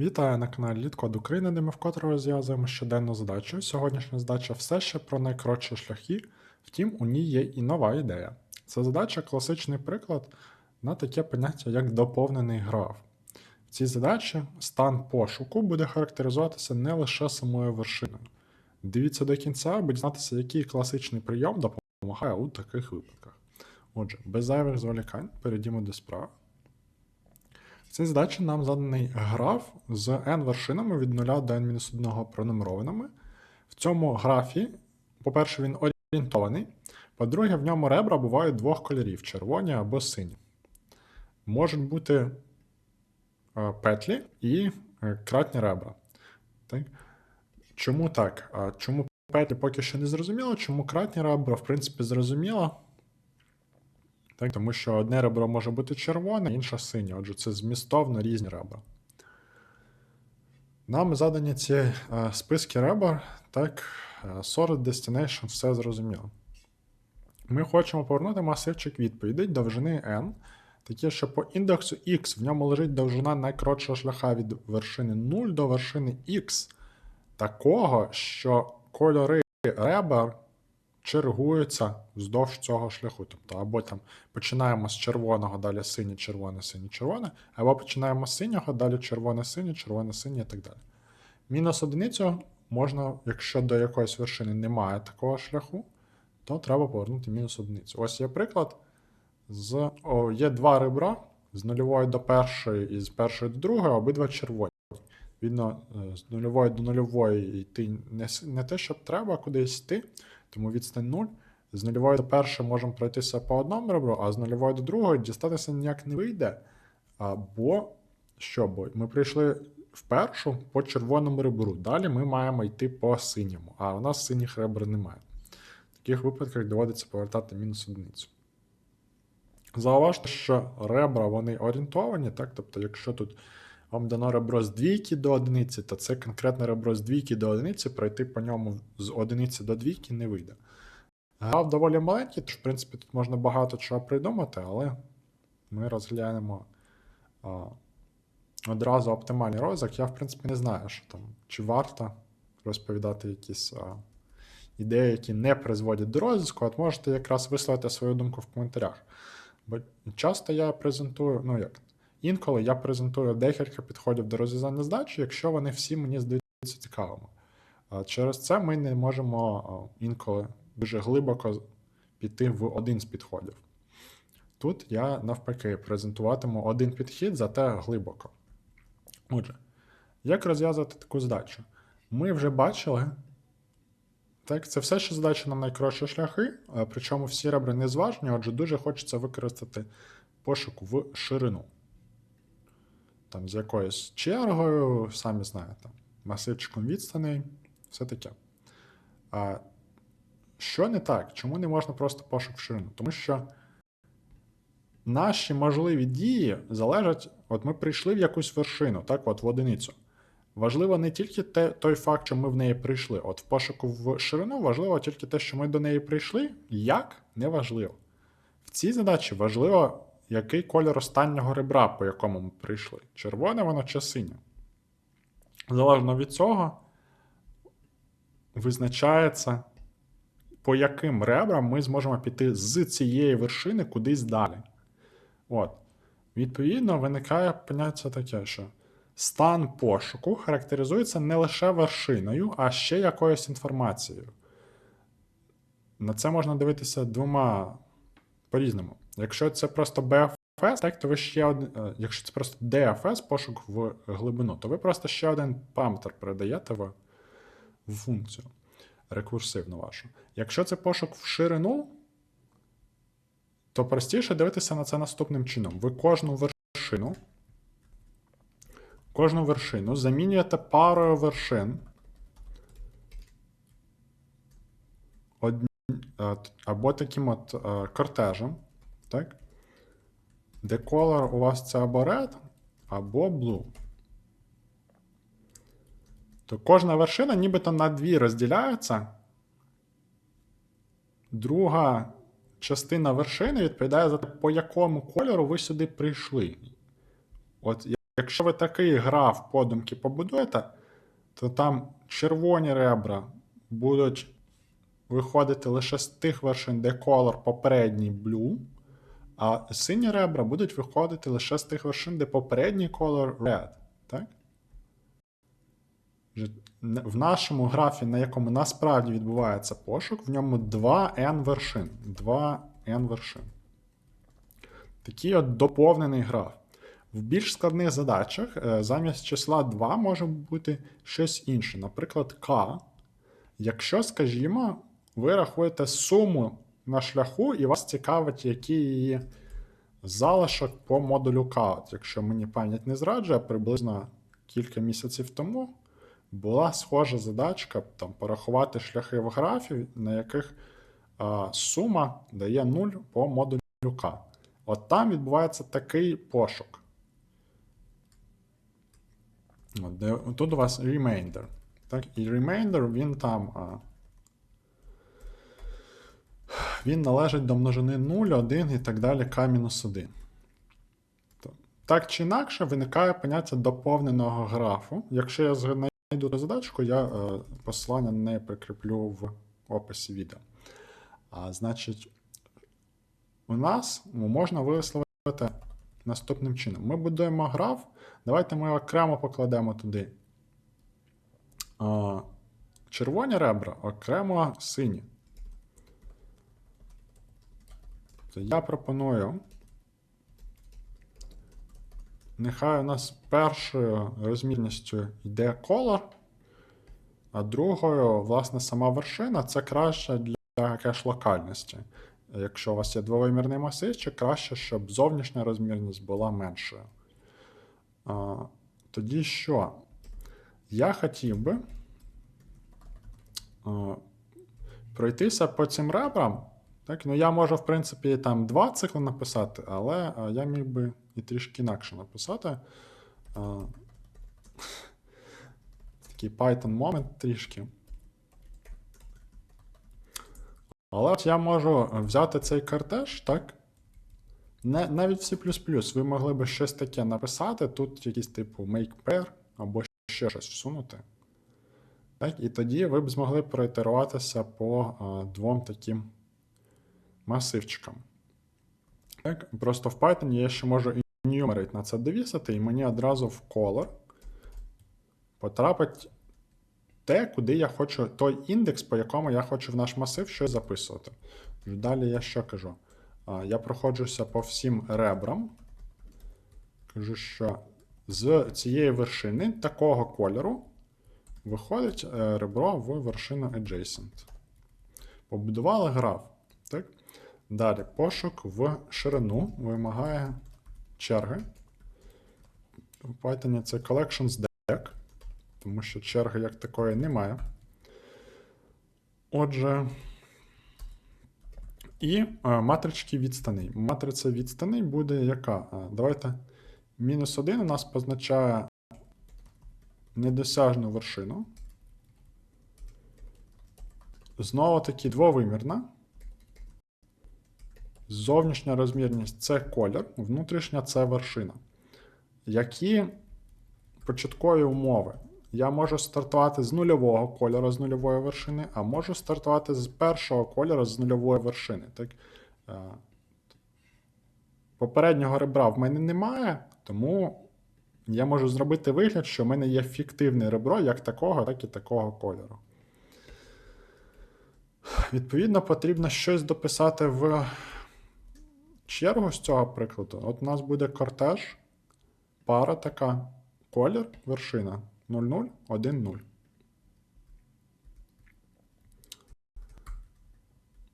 Вітаю на каналі Літкод України, де ми вкотре розв'язуємо щоденну задачу. Сьогоднішня задача все ще про найкоротші шляхи, втім, у ній є і нова ідея. Це задача класичний приклад на таке поняття, як доповнений граф. В цій задачі стан пошуку буде характеризуватися не лише самою вершиною. Дивіться до кінця, аби дізнатися, який класичний прийом допомагає у таких випадках. Отже, без зайвих зволікань перейдімо до справи. В цій задачі нам заданий граф з n вершинами від 0 до n-1 пронумерованими. В цьому графі, по-перше, він орієнтований. По-друге, в ньому ребра бувають двох кольорів червоні або сині. Можуть бути е, петлі і е, кратні ребра. Так? Чому так? Чому петлі поки що не зрозуміло, чому кратні ребра, в принципі, зрозуміло. Так, тому що одне ребро може бути червоне, інше синє. Отже, це змістовно різні ребра. Нам задані ці е, списки ребер, так, е, sort destination, все зрозуміло. Ми хочемо повернути масивчик відповідей довжини n, таке, що по індексу x в ньому лежить довжина найкоротшого шляха від вершини 0 до вершини x, такого, що кольори ребер чергуються вздовж цього шляху. Тобто, або там починаємо з червоного, далі синє, червоне, синє, червоне, або починаємо з синього, далі червоне, синє, червоне, синє і так далі. Мінус одиницю можна, якщо до якоїсь вершини немає такого шляху, то треба повернути мінус одиницю. Ось є приклад. З, о, є два ребра з нульової до першої і з першої до другої, обидва червоні. Відно, е, з нульової до нульової йти не, не те, щоб треба кудись йти, тому відстань 0. З нульової до першої можемо пройтися по одному ребру, а з нульової до другої дістатися ніяк не вийде. А, бо що? Бо ми прийшли в першу по червоному ребру. Далі ми маємо йти по синьому, а у нас синіх ребр немає. В таких випадках доводиться повертати мінус одиницю. Зауважте, що ребра вони орієнтовані, так? Тобто, якщо тут вам дано ребро з двійки до одиниці, то це конкретне ребро з двійки до одиниці, пройти по ньому з одиниці до двійки не вийде. Грав доволі маленький, тож, в принципі, тут можна багато чого придумати, але ми розглянемо а, одразу оптимальний розвиток. Я, в принципі, не знаю, що там, чи варто розповідати якісь а, ідеї, які не призводять до розвитку, от можете якраз висловити свою думку в коментарях. Бо часто я презентую, ну як, інколи я презентую декілька підходів до розв'язання задачі, якщо вони всі мені здаються цікавими. Через це ми не можемо інколи дуже глибоко піти в один з підходів. Тут я навпаки презентуватиму один підхід, зате глибоко. Отже, як розв'язувати таку задачу? Ми вже бачили. Так, це все, що задача на найкоротші шляхи, причому всі ребри не зважені, отже, дуже хочеться використати пошук в ширину. Там з якоюсь чергою, самі знаєте, масивчиком відстаней, все таке. А що не так? Чому не можна просто пошук в ширину? Тому що наші можливі дії залежать, от ми прийшли в якусь вершину, так, от в одиницю. Важливо не тільки те, той факт, що ми в неї прийшли. От в пошуку в ширину важливо тільки те, що ми до неї прийшли. Як не важливо. В цій задачі важливо, який кольор останнього ребра, по якому ми прийшли. Червоне воно чи синє. Залежно від цього, визначається, по яким ребрам ми зможемо піти з цієї вершини кудись далі. От. Відповідно, виникає поняття таке, що стан пошуку характеризується не лише вершиною, а ще якоюсь інформацією. На це можна дивитися двома по-різному. Якщо це просто BFS, так, то ви ще один, е, якщо це просто DFS, пошук в глибину, то ви просто ще один параметр передаєте в, в функцію рекурсивну вашу. Якщо це пошук в ширину, то простіше дивитися на це наступним чином. Ви кожну вершину, кожну вершину замінюєте парою вершин. Одні, е, або таким от е, кортежем, так? де колор у вас це або red, або blue. То кожна вершина нібито на дві розділяється. Друга частина вершини відповідає за те, по якому кольору ви сюди прийшли. От Якщо ви такий граф подумки побудуєте, то там червоні ребра будуть виходити лише з тих вершин, де колор попередній blue, а сині ребра будуть виходити лише з тих вершин, де попередній колор red. Так? В нашому графі, на якому насправді відбувається пошук, в ньому 2 n вершин. 2 n вершин. Такий от доповнений граф. В більш складних задачах е, замість числа 2 може бути щось інше. Наприклад, k. Якщо, скажімо, ви рахуєте суму на шляху, і вас цікавить, який її залишок по модулю. От Якщо мені пам'ять не зраджує, приблизно кілька місяців тому була схожа задачка там, порахувати шляхи в графі, на яких а, сума дає 0 по модулю K. От там відбувається такий пошук. От, де, тут у вас remainder. Так, і remainder він там. А, він належить до множини 0, 1 і так далі k-1. Так чи інакше виникає поняття доповненого графу. Якщо я знайду задачку, я е, посилання на неї прикріплю в описі відео. А, значить, у нас можна висловити наступним чином. Ми будуємо граф. Давайте ми окремо покладемо туди а, червоні ребра, окремо сині. То я пропоную. Нехай у нас першою розмірністю йде колор, а другою, власне, сама вершина це краще для кеш-локальності. Якщо у вас є двовимірний масивчик, краще, щоб зовнішня розмірність була меншою. А, тоді що? Я хотів би а, пройтися по цим ребрам. Так, ну я можу, в принципі, там два цикли написати, але я міг би і трішки інакше написати. Такий Python момент трішки. Але от я можу взяти цей картеж, так? Не, навіть в C++ ви могли би щось таке написати, тут якийсь типу make pair або ще щось всунути. Так? І тоді ви б змогли проітеруватися по а, двом таким масивчикам. Так? Просто в Python я ще можу enumerate на це довісити, і мені одразу в color потрапить те, куди я хочу, той індекс, по якому я хочу в наш масив щось записувати. Далі я що кажу? Я проходжуся по всім ребрам. Кажу, що з цієї вершини такого кольору виходить е, ребро в вершину adjacent. Побудували граф. Так? Далі пошук в ширину вимагає черги. В Python це collections deck, тому що черги як такої немає. Отже, і е, матрички відстаней. Матриця відстаней буде яка? Е, Давайте. Мінус 1 у нас позначає недосяжну вершину. Знову таки двовимірна. Зовнішня розмірність це колір, внутрішня це вершина. Які початкові умови? Я можу стартувати з нульового кольору з нульової вершини, а можу стартувати з першого кольору з нульової вершини. Так? Е, Попереднього ребра в мене немає, тому я можу зробити вигляд, що в мене є фіктивне ребро як такого, так і такого кольору. Відповідно, потрібно щось дописати в чергу з цього прикладу. От у нас буде кортеж, пара така, колір, вершина 00, 1, 0.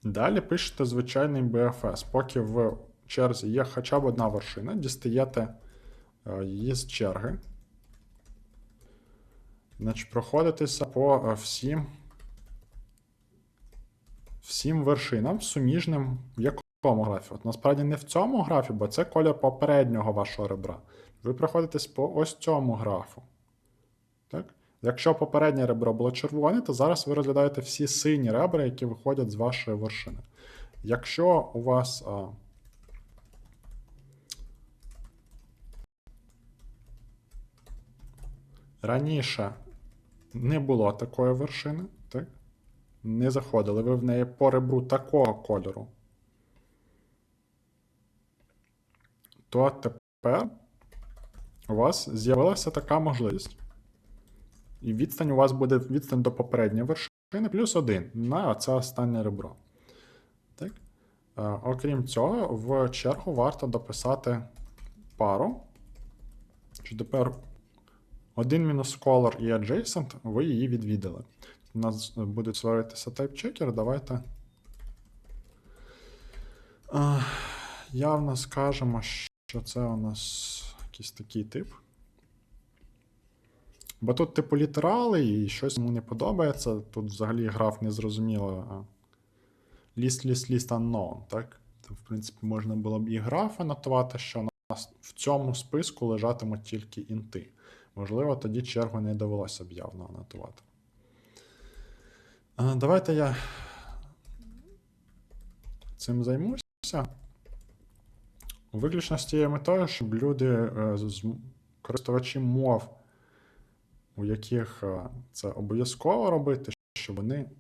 Далі пишете звичайний BFS. Поки в черзі є хоча б одна вершина, дістаєте е, її з черги. Значить, проходитеся по е, всім, всім вершинам суміжним в графі. От насправді не в цьому графі, бо це колір попереднього вашого ребра. Ви проходитесь по ось цьому графу. Так? Якщо попереднє ребро було червоне, то зараз ви розглядаєте всі сині ребра, які виходять з вашої вершини. Якщо у вас. А, раніше не було такої вершини, так? Не заходили ви в неї по ребру такого кольору. То тепер у вас з'явилася така можливість. І відстань у вас буде відстань до попередньої вершини плюс один на це останнє ребро. Так? Е, окрім цього, в чергу варто дописати пару. Що тепер один мінус color і adjacent, ви її відвідали. У нас буде створитися тайп-чекер. Давайте. Е, явно скажемо, що це у нас якийсь такий тип. Бо тут, типу, літерали, і щось йому не подобається. Тут взагалі граф не зрозуміло. List, list, list unknown, так? То, в принципі, можна було б і графа нотувати, що у нас в цьому списку лежатимуть тільки інти. Можливо, тоді чергу не довелося б явно анотувати. Давайте я цим займуся. Виключно з тією метою, щоб люди, е, з- користувачі мов, у яких е, це обов'язково робити, щоб вони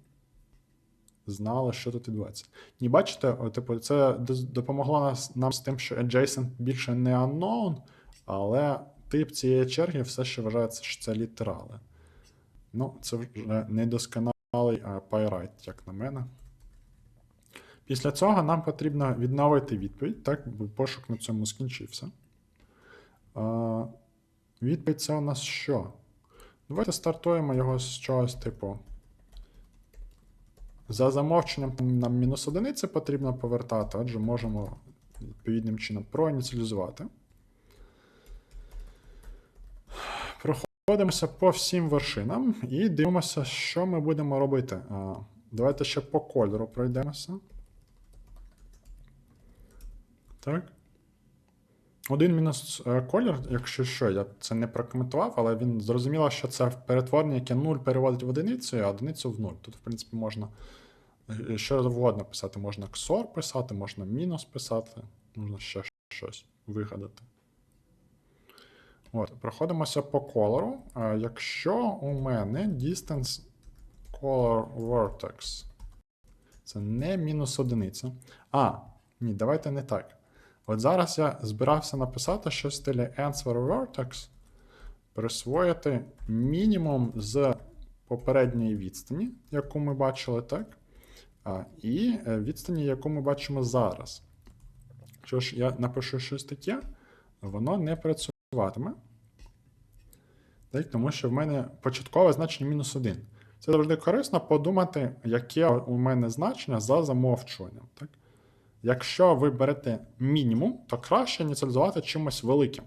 знали, що тут відбувається. Ні, бачите, типу, це допомогло нам з тим, що adjacent більше не unknown, але тип цієї черги все ще вважається, що це літерали. Ну, це вже недосконалий pyrite, як на мене. Після цього нам потрібно відновити відповідь, так, бо пошук на цьому скінчився. А, відповідь це у нас що? Давайте стартуємо його з чогось типу. За замовченням нам мінус одиниці потрібно повертати, отже, можемо відповідним чином проініціалізувати. Проходимося по всім вершинам і дивимося, що ми будемо робити. Давайте ще по кольору пройдемося. Так. Один мінус е, колір, якщо що, я це не прокоментував, але він зрозуміло, що це перетворення, яке 0 переводить в одиницю, а одиницю в 0. Тут, в принципі, можна е, що завгодно писати. Можна XOR писати, можна мінус писати, можна ще щось вигадати. От, проходимося по кольору. Е, Якщо у мене distance color vertex, це не мінус одиниця. А, ні, давайте не так. От зараз я збирався написати щось в стилі answer vertex, присвоїти мінімум з попередньої відстані, яку ми бачили, так? І е, відстані, яку ми бачимо зараз. Якщо ж я напишу щось таке, воно не працюватиме. Так, тому що в мене початкове значення мінус 1. Це завжди корисно подумати, яке у мене значення за замовчуванням. Так? Якщо ви берете мінімум, то краще ініціалізувати чимось великим.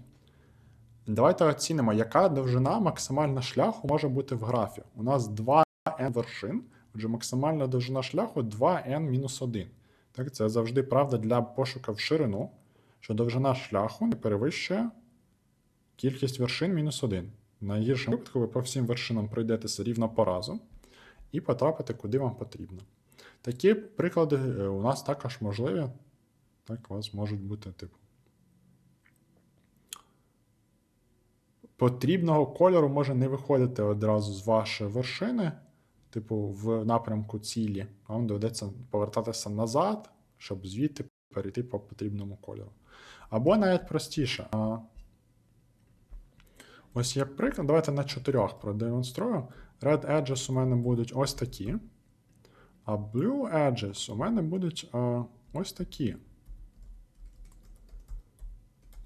Давайте оцінимо, яка довжина максимальна шляху може бути в графі. У нас 2n вершин, отже, максимальна довжина шляху 2n-1. Так, це завжди правда для пошуку в ширину, що довжина шляху не перевищує кількість вершин мінус 1. В найгіршому випадку ви по всім вершинам пройдетеся рівно по разу і потрапите, куди вам потрібно. Такі приклади е, у нас також можливі. Так, у вас можуть бути, типу. Потрібного кольору може не виходити одразу з вашої вершини, типу, в напрямку цілі. Вам доведеться повертатися назад, щоб звідти перейти по потрібному кольору. Або навіть простіше. Ось як приклад, давайте на чотирьох продемонструю. Red edges у мене будуть ось такі. А blue edges у мене будуть а, ось такі.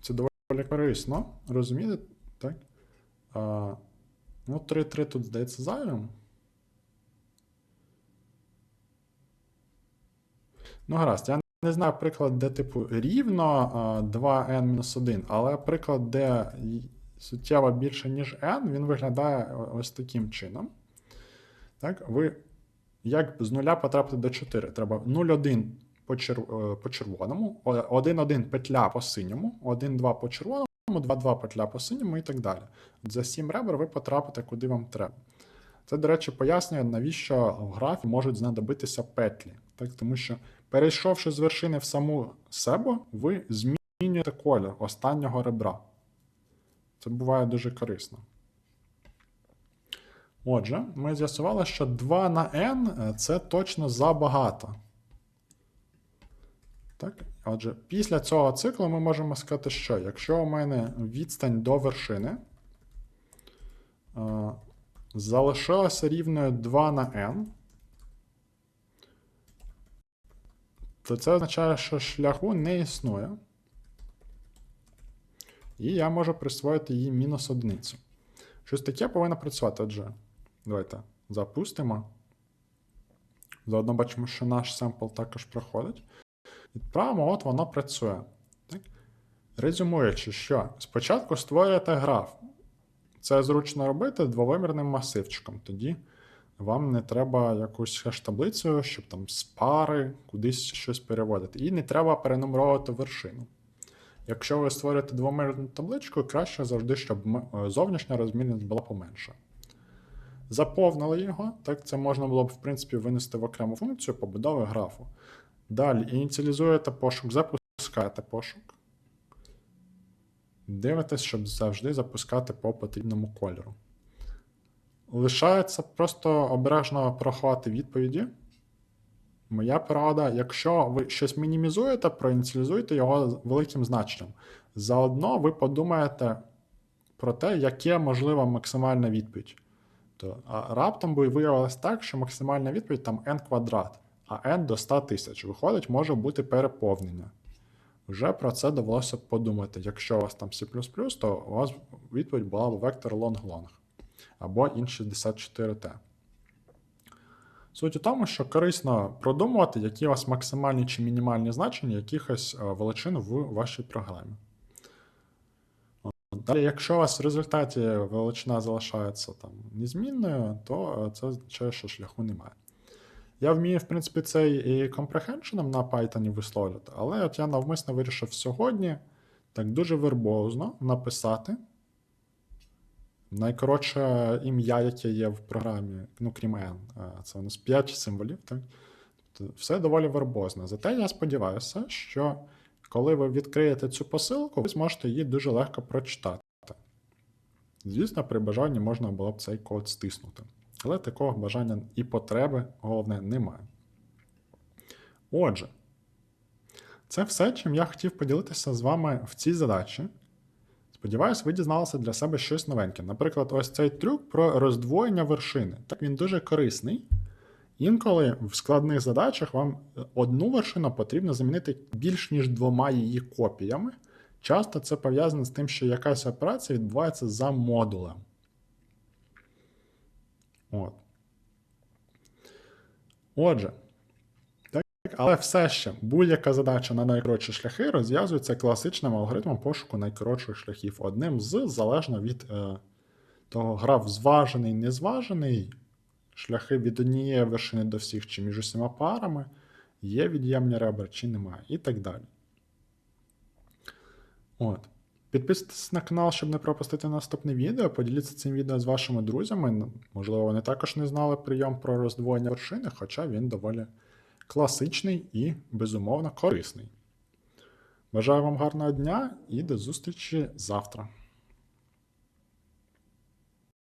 Це доволі корисно, розумієте? Так? А, ну, 3-3 тут здається зайвим. Ну, гаразд, я не знаю приклад, де, типу, рівно а, 2n-1, але приклад, де суттєво більше, ніж n, він виглядає ось таким чином. Так, ви як з нуля потрапити до 4? Треба 0,1 по, чер- е, по червоному, 1,1 петля по синьому, 1,2 по червоному, 2,2 петля по синьому і так далі. За 7 ребер ви потрапите, куди вам треба. Це, до речі, пояснює, навіщо в графі можуть знадобитися петлі. Так? Тому що, перейшовши з вершини в саму себе, ви змінюєте колір останнього ребра. Це буває дуже корисно. Отже, ми з'ясували, що 2 на n це точно забагато. Так? Отже, після цього циклу ми можемо сказати, що якщо у мене відстань до вершини е, залишилася рівною 2 на n, то це означає, що шляху не існує. І я можу присвоїти їй мінус одиницю. Щось таке повинно працювати. Отже, давайте запустимо. Заодно бачимо, що наш семпл також проходить. Відправимо, от воно працює. Так? Резюмуючи, що спочатку створюєте граф. Це зручно робити двовимірним масивчиком. Тоді вам не треба якусь хеш-таблицю, щоб там з пари кудись щось переводити. І не треба перенумеровувати вершину. Якщо ви створюєте двомірну табличку, краще завжди, щоб е, зовнішня розмірність була поменша. Заповнили його, так це можна було б, в принципі, винести в окрему функцію побудови графу. Далі ініціалізуєте пошук, запускаєте пошук. Дивитесь, щоб завжди запускати по потрібному кольору. Лишається просто обережно порахувати відповіді. Моя порада, якщо ви щось мінімізуєте, проініціалізуйте його великим значенням. Заодно ви подумаєте про те, яке можлива максимальна відповідь. То, а раптом би виявилось так, що максимальна відповідь там n квадрат, а n до 100 тисяч. Виходить, може бути переповнення. Вже про це довелося подумати. Якщо у вас там C, то у вас відповідь була б вектор long-long або ін64T. Суть у тому, що корисно продумувати, які у вас максимальні чи мінімальні значення якихось е, величин в вашій програмі. Далі, якщо у вас в результаті величина залишається там незмінною, то е, це означає, що шляху немає. Я вмію, в принципі, це і comprehension на Python висловлювати, але от я навмисно вирішив сьогодні так дуже вербозно написати найкоротше ім'я, яке є в програмі, ну крім N, е, це у нас 5 символів. Так? Тобто все доволі вербозно. Зате я сподіваюся, що коли ви відкриєте цю посилку, ви зможете її дуже легко прочитати. Звісно, при бажанні можна було б цей код стиснути. Але такого бажання і потреби, головне, немає. Отже, це все, чим я хотів поділитися з вами в цій задачі. Сподіваюсь, ви дізналися для себе щось новеньке. Наприклад, ось цей трюк про роздвоєння вершини. Так він дуже корисний. Інколи в складних задачах вам одну вершину потрібно замінити більш ніж двома її копіями. Часто це пов'язано з тим, що якась операція відбувається за модулем. От. Отже, так, але все ще будь-яка задача на найкоротші шляхи розв'язується класичним алгоритмом пошуку найкоротших шляхів. Одним з, залежно від е, того, граф зважений, незважений, шляхи від однієї вершини до всіх, чи між усіма парами, є від'ємні ребра, чи немає, і так далі. От. Підписуйтесь на канал, щоб не пропустити наступне відео. Поділіться цим відео з вашими друзями. Можливо, вони також не знали прийом про роздвоєння вершини, хоча він доволі класичний і, безумовно, корисний. Бажаю вам гарного дня і до зустрічі завтра.